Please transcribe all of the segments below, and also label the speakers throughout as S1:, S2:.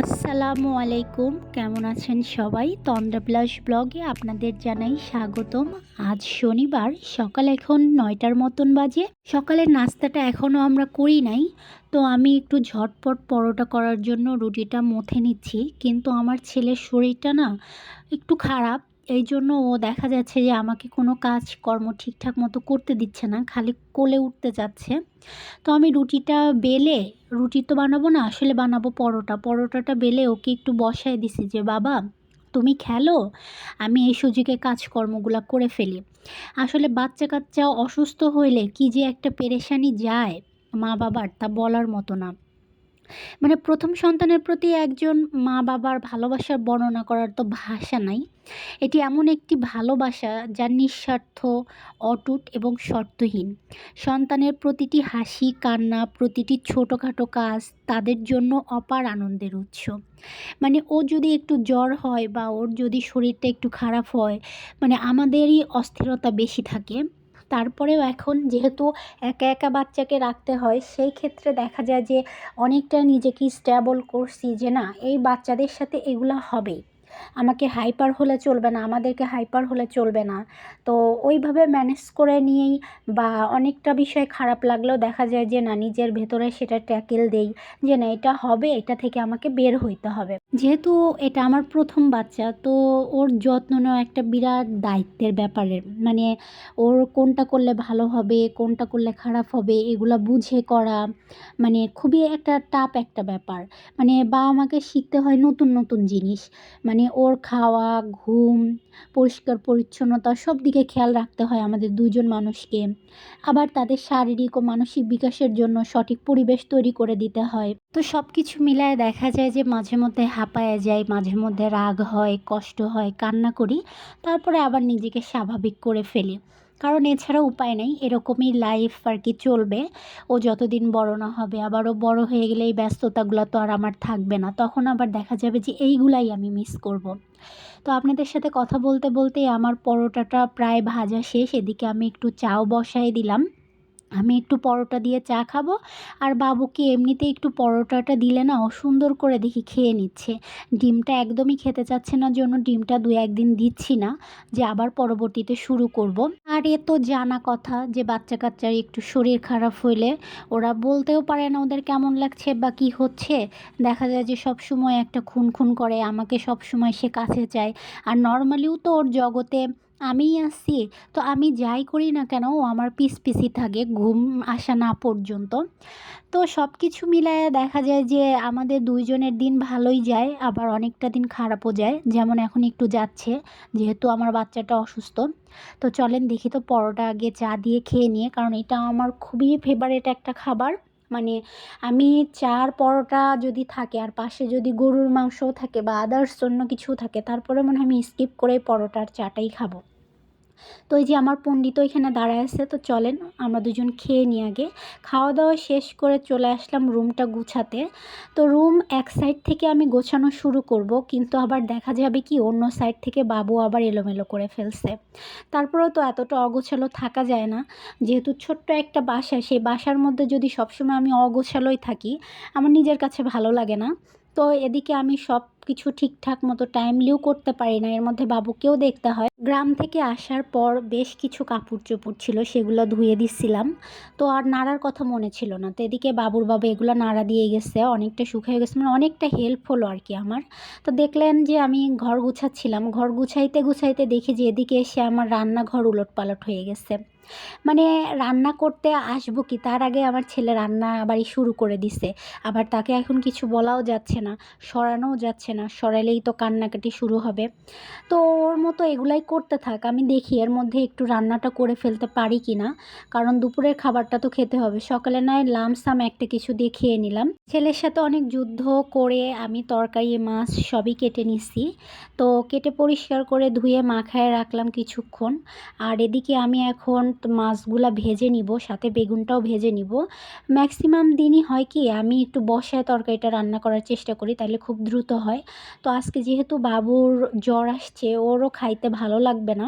S1: আসসালামু আলাইকুম। কেমন আছেন সবাই? তন্দ্রাপ্লাস ব্লগে আপনাদের জানাই স্বাগতম। আজ শনিবার, সকাল এখন নয়টার মতন বাজে। সকালের নাস্তাটা এখনও আমরা করি নাই। তো আমি একটু ঝটপট পরোটা করার জন্য রুটিটা মথে নিচ্ছি। কিন্তু আমার ছেলের শরীরটা না একটু খারাপ। এই জন্য ও দেখা যাচ্ছে যে আমাকে কোনো কাজ, কর্ম ঠিকঠাক মতো করতে দিচ্ছে না, খালি কোলে উঠতে যাচ্ছে। তো আমি রুটিটা বেলে, রুটি তো বানাবো না, আসলে বানাবো পরোটা। পরোটাটা বেলে ওকে একটু বসায় দিছি যে, বাবা, তুমি খেলো, আমি এই সুযোগে কাজকর্মগুলো করে ফেলি। আসলে বাচ্চা কাচ্চা অসুস্থ হইলে কি যে একটা পেরেশানি যায় মা বাবার তা বলার মতো না। মানে প্রথম সন্তানের প্রতি একজন মা বাবার ভালোবাসার বর্ণনা করার তো ভাষা নাই। এটি এমন একটি ভালোবাসা যা নিঃস্বার্থ, অটুট এবং শর্তহীন। সন্তানের প্রতিটি হাসি, কান্না, প্রতিটি ছোটোখাটো কাজ তাদের জন্য অপার আনন্দের উৎস। মানে ও যদি একটু জ্বর হয় বা ওর যদি শরীরটা একটু খারাপ হয় মানে আমাদেরই অস্থিরতা বেশি থাকে। তারপরেও এখন যেহেতু একা একা বাচ্চাকে রাখতে হয়, সেই ক্ষেত্রে দেখা যায় যে অনেকটা নিজেকে স্ট্যাবল করছি যে না, এই বাচ্চাদের সাথে এগুলো হবেই। আমাকে হাইপার হলে চলবে না, আমাদেরকে হাইপার হলে চলবে না। তো ওইভাবে ম্যানেজ করে নিয়েই বা অনেকটা বিষয় খারাপ লাগলেও দেখা যায় যে, না, নিজের ভেতরে সেটা ট্যাকেল দেই যে, না, এটা হবে, এটা থেকে আমাকে বের হইতে হবে। যেহেতু এটা আমার প্রথম বাচ্চা, তো ওর যত্ন নেওয়া একটা বিরাট দায়িত্বের ব্যাপারে। মানে ওর কোনটা করলে ভালো হবে, কোনটা করলে খারাপ হবে, এগুলো বুঝে করা মানে খুবই একটা টাফ একটা ব্যাপার। মানে বা আমাকে শিখতে হয় নতুন নতুন জিনিস। মানে ওর খাওয়া, ঘুম, পরিষ্কার পরিচ্ছন্নতা সব দিকে খেয়াল রাখতে হয় আমাদের দুজন মানুষকে। আবার তাদের শারীরিক ও মানসিক বিকাশের জন্য সঠিক পরিবেশ তৈরি করে দিতে হয়। তো সব কিছু মিলায় দেখা যায় যে মাঝে মধ্যে হাঁপায়ে যায় মাঝে মধ্যে রাগ হয়, কষ্ট হয়, কান্না করি, তারপরে আবার নিজেকে স্বাভাবিক করে ফেলি। কারণ এছাড়া উপায় নেই, এরকমই লাইফ আর কি চলবে। ও যতদিন বড় না হবে, আবারও বড় হয়ে গেলে এই ব্যস্ততাগুলো তো আর আমার থাকবে না। তখন আবার দেখা যাবে যে এইগুলাই আমি মিস করব। তো আপনাদের সাথে কথা বলতে বলতে আমার পরোটাটা প্রায় ভাজা শেষ, এদিকে আমি একটু চাও বসাই দিলাম। আমি একটু পরোটা দিয়ে চা খাব। আর বাবুকে এমনিতে একটু পরোটাটা দিলে না সুন্দর করে দেখি খেয়ে নিচ্ছে। ডিমটা একদমই খেতে চাচ্ছে না, জন্য ডিমটা দু একদিন দিচ্ছি না, যে আবার পরবর্তীতে শুরু করব। আর এ তো জানা কথা যে বাচ্চা কাচ্চার একটু শরীর খারাপ হইলে ওরা বলতেও পারে না ওদের কেমন লাগছে বা কি হচ্ছে। দেখা যায় যে সব সময় একটা খুন খুন করে, আমাকে সব সময় সে কাছে চায়। আর নর্মালিও তো ওর জগতে আমিই আসছি তো আমি যাই করি না কেন, ও আমার পিস পিসি থাকে, ঘুম আসা না পর্যন্ত। তো সব কিছু মিলায় দেখা যায় যে, আমাদের দুইজনের দিন ভালোই যায়, আবার অনেকটা দিন খারাপও যায়। যেমন এখন একটু যাচ্ছে, যেহেতু আমার বাচ্চাটা অসুস্থ। তো চলেন দেখি তো পরোটা আগে চা দিয়ে খেয়ে নিয়ে, কারণ এটা আমার খুবই ফেভারেট একটা খাবার। মানে আমি চার পরোটা যদি থাকে, আর পাশে যদি গরুর মাংসও থাকে বা আদার্স অন্য কিছু থাকে, তারপরে মনে হয় আমি স্কিপ করে পরোটার চাটাই খাব। তো এই যে আমার পণ্ডিত এখানে দাঁড়ায় আছে, তো চলেন আমরা দুজন খেয়ে নিই আগে। খাওয়া দাওয়া শেষ করে চলে আসলাম রুমটা গুছাতে। তো রুম এক সাইড থেকে আমি গোছানো শুরু করব, কিন্তু আবার দেখা যাবে কি অন্য সাইড থেকে বাবু আবার এলোমেলো করে ফেলছে। তারপরেও তো এতটা অগোছালো থাকা যায় না। যেহেতু ছোট্ট একটা বাসা, সেই বাসার মধ্যে যদি সবসময় আমি অগোছালোই থাকি, আমার নিজের কাছে ভালো লাগে না। তো এদিকে আমি সব কিছু ঠিকঠাক মতো টাইমলিও করতে পারি না। এর মধ্যে বাবুকেও দেখতে হয়। গ্রাম থেকে আসার পর বেশ কিছু কাপড় চোপড় ছিল, সেগুলো ধুয়ে দিচ্ছিলাম তো আর নাড়ার কথা মনে ছিল না। তো এদিকে বাবুর বাবা এগুলো নাড়া দিয়ে গেছে। অনেকটা হয়ে গেছে মানে অনেকটা হেল্প হলো আর কি আমার। তো দেখলেন যে আমি ঘর গুছাচ্ছিলাম। ঘর গুছাইতে গুছাইতে দেখি যে এদিকে এসে আমার রান্নাঘর উলট পালট হয়ে গেছে। মানে রান্না করতে আসব কি? তার আগে আমার ছেলে রান্না বাড়ি শুরু করে দিছে। আবার তাকে এখন কিছু বলাও যাচ্ছে না, সরানোও যাচ্ছে না। সরালেই তো কান্নাকাটি শুরু হবে। তো ওর মতো এগুলাই করতে থাক, আমি দেখি এর মধ্যে একটু রান্নাটা করে ফেলতে পারি কি না? কারণ দুপুরের খাবারটা তো খেতে হবে। সকালে নয় লামসাম একটা কিছু দিয়ে খেয়ে নিলাম। ছেলের সাথে অনেক যুদ্ধ করে আমি তরকারি, মাছ সবই কেটে নিছি। তো কেটে পরিষ্কার করে ধুয়ে মাখায় রাখলাম কিছুক্ষণ। আর এদিকে আমি এখন মাছগুলা ভেজে নিব, সাথে বেগুনটাও ভেজে নিব। ম্যাক্সিমাম দিনই হয় কি, আমি একটু বসায় তরকারিটা রান্না করার চেষ্টা করি তাহলে খুব দ্রুত হয়। তো আজকে যেহেতু বাবুর জ্বর আসছে, ওরও খাইতে ভালো লাগবে না।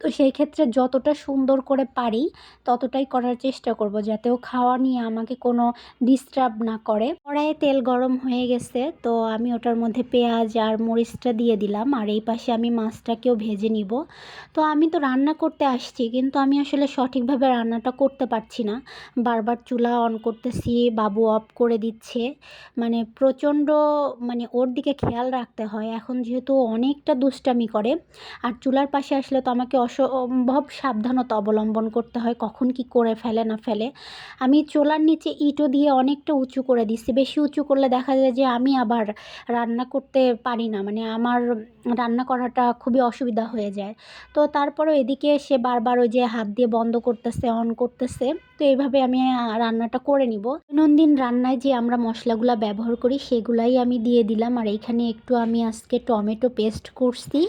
S1: তো সেই ক্ষেত্রে যতটা সুন্দর করে পারি, ততটাই করার চেষ্টা করব, যাতে ও খাওয়া নিয়ে আমাকে কোনো ডিস্টার্ব না করে। কড়াইয়ে তেল গরম হয়ে গেছে, তো আমি ওটার মধ্যে পেঁয়াজ আর মরিচটা দিয়ে দিলাম, আর এই পাশে আমি মাছটাকেও ভেজে নিব। তো আমি তো রান্না করতে আসছি, কিন্তু আমি আসলে সঠিকভাবে রান্নাটা করতে পারছি না। বারবার চুলা অন করতেছি, বাবু অফ করে দিচ্ছে। মানে প্রচণ্ড মানে ওর দিকে খেয়াল রাখতে হয়। এখন যেহেতু অনেকটা দুষ্টামি করে, আর চুলার পাশে আসলে তো আমাকে অসম্ভব সাবধানতা অবলম্বন করতে হয়, কখন কি করে ফেলে না ফেলে। আমি চুলার নিচে ইটও দিয়ে অনেকটা উঁচু করে দিচ্ছি। বেশি উঁচু করলে দেখা যায় যে আমি আবার রান্না করতে পারি না। মানে আমার রান্না করাটা খুবই অসুবিধা হয়ে যায়। তো তারপরেও এদিকে সে বারবার ওই যে হাত দিয়ে বন্ধ করতেছে অন করতেছে। তো এইভাবে আমি রান্নাটা করে নিব। দৈনন্দিন রান্নায় যে আমরা মশলাগুলো ব্যবহার করি, সেগুলাই আমি দিয়ে দিলাম। আর এইখানে একটু আমি আজকে টমেটো পেস্ট করছি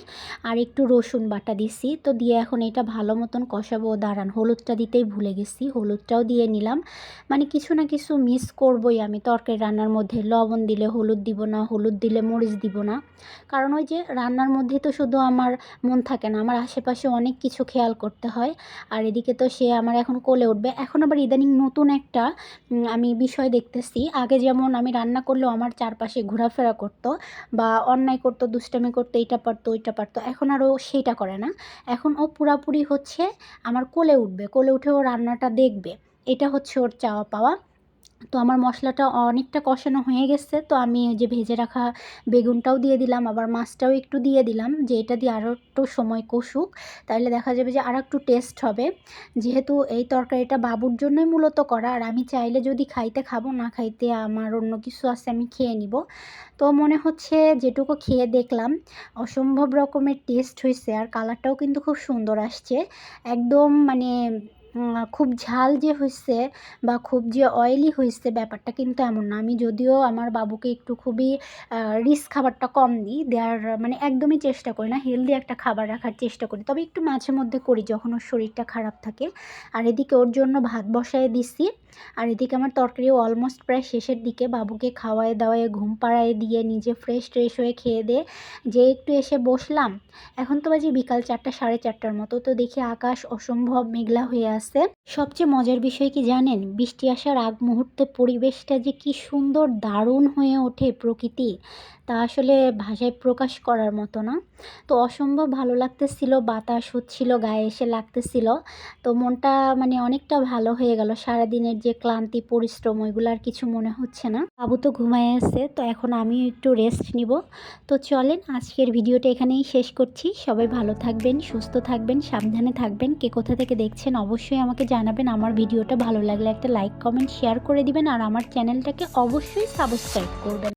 S1: আর একটু রসুন বাটা দিছি। তো দিয়ে এখন এটা ভালো মতন কষাবো। দাঁড়ান, হলুদটা দিতেই ভুলে গেছি। হলুদটাও দিয়ে নিলাম। মানে কিছু না কিছু মিস করবই আমি। তরকারি রান্নার মধ্যে লবণ দিলে হলুদ দিব না, হলুদ দিলে মরিচ দিব না। কারণ ওই যে রান্নার মধ্যে তো শুধু আমার মন থাকে না। আমার আশেপাশে অনেক কিছু খেয়াল করতে হয়। আর এদিকে তো সে আমার এখন কোলে উঠবে। এখন আবার ইদানিং নতুন একটা আমি বিষয় দেখতেছি। আগে যেমন আমি রান্না করলেও আমার চারপাশে ঘোরাফেরা করতো বা অন্যায় করতো, দুষ্টামি করতো, এটা পারতো, ওইটা পারতো। এখন আর ও সেইটা করে না। এখন ও পুরাপুরি হচ্ছে আমার কোলে উঠবে, কোলে উঠে ও রান্নাটা দেখবে। এটা হচ্ছে ওর চাওয়া পাওয়া। তো আমার মশলাটা অনেকটা কষানো হয়ে গেছে। তো আমি যে ভেজে রাখা বেগুনটাও দিয়ে দিলাম, আবার মাছটাও একটু দিয়ে দিলাম যে এটা দিয়ে আরও একটু সময় কষুক। তাহলে দেখা যাবে যে আর একটু টেস্ট হবে। যেহেতু এই তরকারিটা বাবুর জন্যই মূলত করা, আর আমি চাইলে যদি খাইতে খাব, না খাইতে আমার অন্য কিছু আছে, আমি খেয়ে নিব। তো মনে হচ্ছে যেটুকু খেয়ে দেখলাম, অসম্ভব রকমের টেস্ট হয়েছে আর কালারটাও কিন্তু খুব সুন্দর আসছে। একদম মানে খুব ঝাল যে হয়েছে বা খুব যে অয়েলি হয়েছে ব্যাপারটা কিন্তু এমন না। আমি যদিও আমার বাবুকে একটু খুবই রিচ খাবারটা কম দিই, দেওয়ার মানে একদমই চেষ্টা করি না হেলদি একটা খাবার রাখার চেষ্টা করি। তবে একটু মাঝে মধ্যে করি যখন ওর শরীরটা খারাপ থাকে। আর এদিকে ওর জন্য ভাত বসায় দিছি। আর এদিকে আমার তরকারিও অলমোস্ট প্রায় শেষের দিকে। বাবুকে খাওয়ায় দাওয়ায়, ঘুম পাড়ায় দিয়ে নিজে ফ্রেশ ট্রেশ হয়ে খেয়ে দিয়ে যে একটু এসে বসলাম। এখন তো বাজে বিকাল চারটা, সাড়ে চারটার মতো। তো দেখি আকাশ অসম্ভব মেঘলা হয়ে আছে। সবচেয়ে মজার বিষয় কি জানেন? বৃষ্টি আসার আগ মুহূর্তে পরিবেশটা যে কি সুন্দর, দারুণ হয়ে ওঠে প্রকৃতি, তা আসলে ভাষায় প্রকাশ করার মতো না। তো অসম্ভব ভালো লাগতেছিল, বাতাস হচ্ছিল, গায়ে এসে লাগতেছিল। তো মনটা মানে অনেকটা ভালো হয়ে গেল। সারাদিনের যে ক্লান্তি, পরিশ্রম, ওইগুলো আর কিছু মনে হচ্ছে না। বাবু তো ঘুমায় আছে, তো এখন আমিও একটু রেস্ট নিব। তো চলেন, আজকের ভিডিওটা এখানেই শেষ করছি। সবাই ভালো থাকবেন, সুস্থ থাকবেন, সাবধানে থাকবেন। কে কোথা থেকে দেখছেন অবশ্যই আমাকে জানাবেন। আমার ভিডিওটা ভালো লাগলে একটা লাইক কমেন্ট শেয়ার করে দিবেন। আর আমার চ্যানেলটাকে অবশ্যই সাবস্ক্রাইব করবেন।